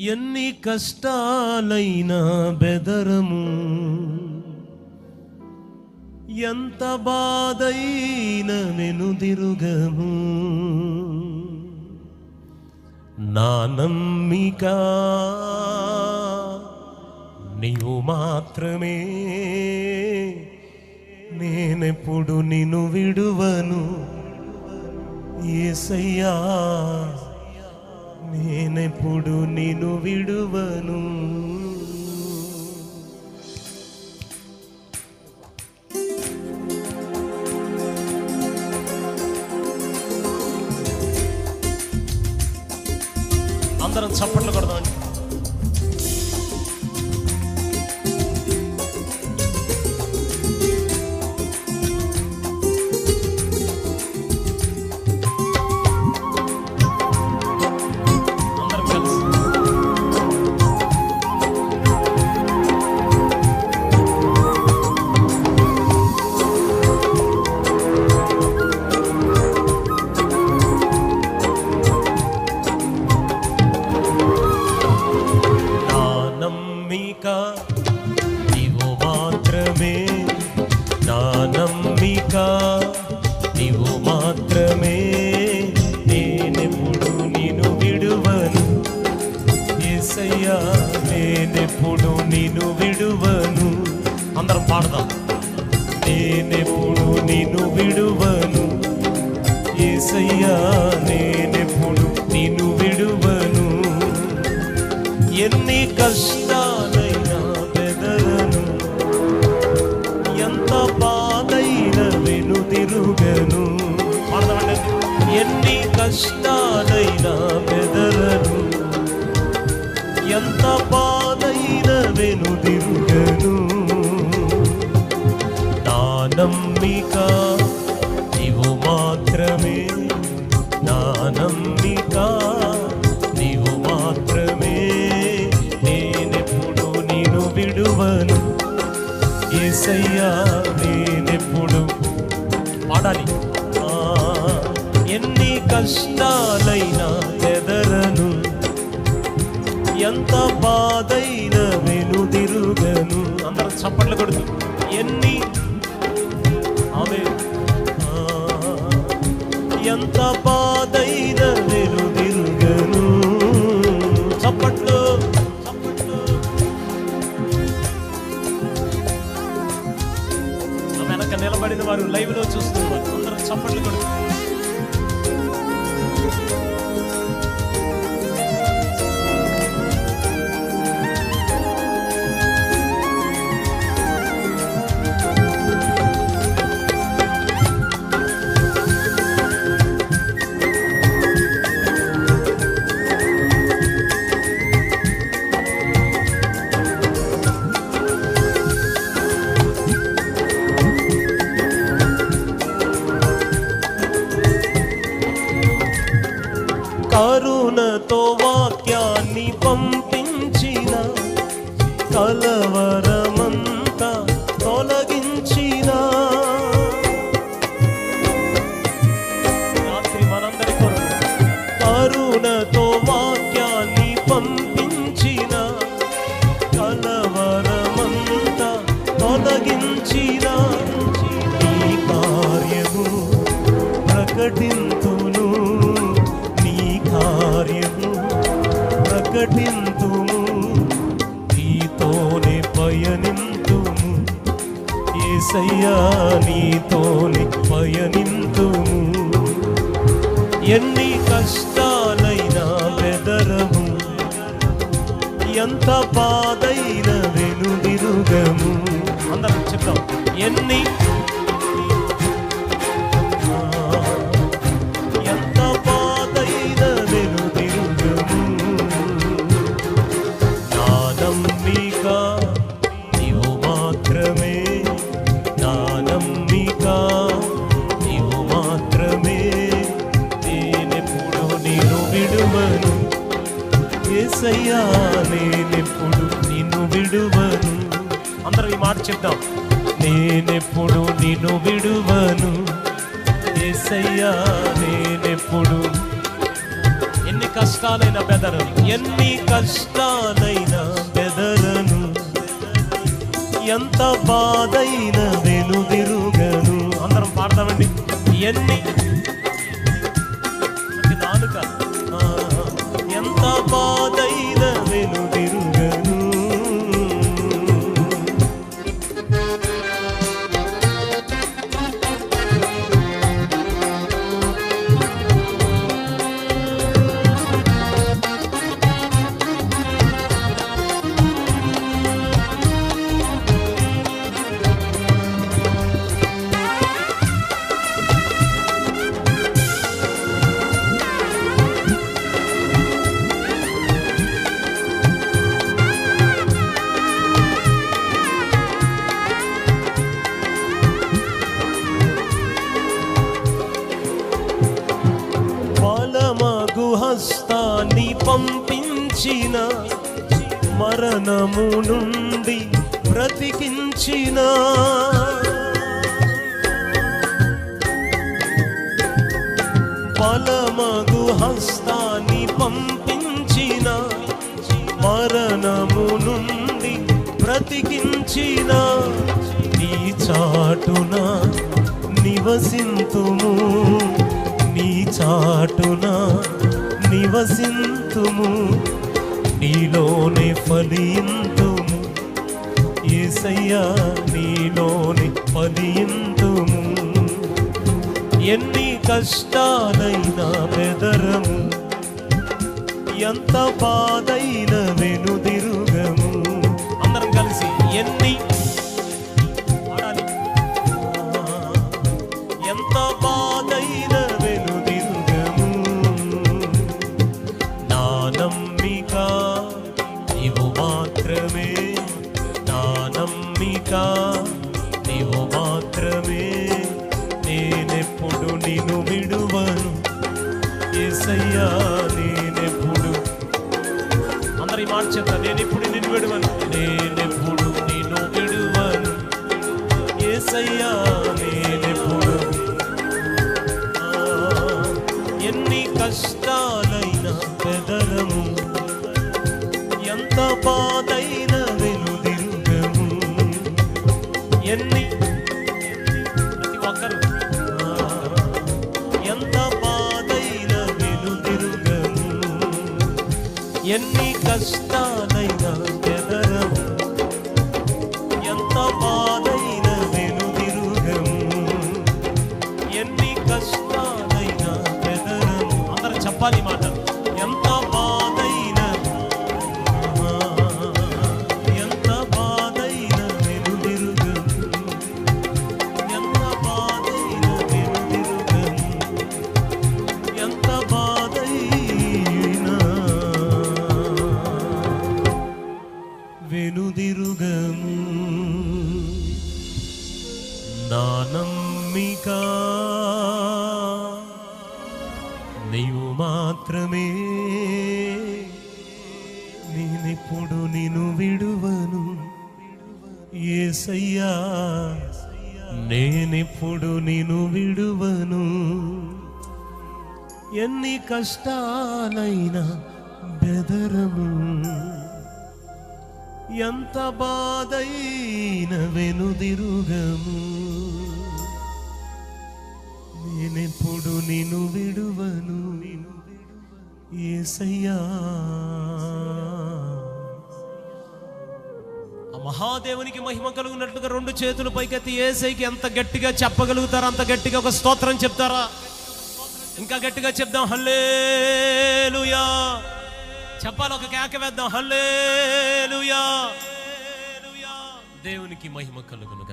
ఎన్ని కష్టాలైనా బెదరము. ఎంత బాధైన వెనుదిరుగము నా నమ్మిక నీవు మాత్రమే. నేనెప్పుడు నిన్ను విడువను. ఏసయ్యా నేనెప్పుడు నిన్ను విడువను? అందరం చప్పట్లు కొడదాం. పాడదాం. నేనెప్పుడు నిన్ను విడువను? ఏసయ్యా నేనెప్పుడు నిన్ను విడువను? ఎన్ని కష్టాలైనా బెదరను ఎంత బాధైన వెనుదిరుగను పాడదామండి. ఎన్ని కష్టాలైనా బెదరను ఎంత బాధైన వెనుదిరుగను నమ్మిక నీవు మాత్రమే నా నమ్మిక. నీవు మాత్రమే నేనెప్పుడు నేను విడువను. ఏసయ్యా నేనెప్పుడు పాడాలి. ఆ, ఎన్ని కష్టాలైనా ఎదరను ఎంత బాధైన వెనుదిరుగను. అందరం చప్పట్లు కొడుతూ ఎంత బాధైన పంపించిన కలవరమంతా తొలగించిన. రాత్రి మనందరి కొరకు. కరుణతో వాక్యాన్ని పంపించిన కలవరమంతా తొలగించిన. ఈ కార్యము ప్రకటింతును ప్రకటింతుము నీతోనే పయనింతుము. ఏసయ్యా నీతోనే పయనింతుము. ఎన్ని కష్టాలైనా బెదరము. ఎంత బాధైన వెనుదిరుగము. అందరం చెప్తాం ఎన్ని ఏసయ్యా నేనెప్పుడు నిన్ను విడువను? అందరం ఈ మాట చెప్తాం నేనెప్పుడు నిన్ను విడువను? ఏసయ్యా నేనెప్పుడు? ఎన్ని కష్టాలైన బెదరను ఎన్ని కష్టాలైన బెదరను? ఎంత బాధైన వెలుదిరుగను? అందరం పాడతామండి ఎన్ని ఎంత పంపించిన మరణము నుండి బ్రతికించిన. బలమగు హస్తాన్ని పంపించిన మరణము నుండి బ్రతికించిన. నీ చాటున నివసింతుము నీ చాటున నివసింతుము నీలోనే ఫలింతుము. ఏసయ్యా నీలోనే ఫలింతుము. ఎన్ని కష్టాలైనా బెదరము ఎంత బాధైన వెనుదిరుగము. అందరం కలిసి ఎన్ని నీవు మాత్రమే నా నమ్మిక. నీవు మాత్రమే నేనెప్పుడు నిన్ను విడువను. ఏసయ్యా నేనెప్పుడు. అందరి మాట చెప్తా నేనెప్పుడు నిన్ను విడువను. ఎన్ని? ప్రతి ఒక్కరు. ఎంత బాధైన వెనుదిరుగము ఎన్ని కష్టాలైన బెదరము ఎంత బాధైన వెనుదిరుగము ఎన్ని కష్టాలైన బెదరము అందరూ చెప్పాలి మాటలు. నేనెప్పుడు నిన్ను విడువను? ఏసయ్యా నేనెప్పుడు నిన్ను విడువను? ఎన్ని కష్టాలైనా బెదరము? ఎంత బాధైన వెనుదిరుగము? నేనెప్పుడు నిన్ను విడువను? ఏసయ్యా. ఆ మహాదేవునికి మహిమ కలుగునట్లుగా రెండు చేతులు పైకెత్తి ఏసైకి ఎంత గట్టిగా చెప్పగలుగుతారా అంత గట్టిగా ఒక స్తోత్రం చెప్తారా? ఇంకా గట్టిగా చెప్దాం హల్లేలుయా. చెప్పాలి ఒక కేక వేద్దాం హల్లేలుయా. దేవునికి మహిమ కలుగునుగా.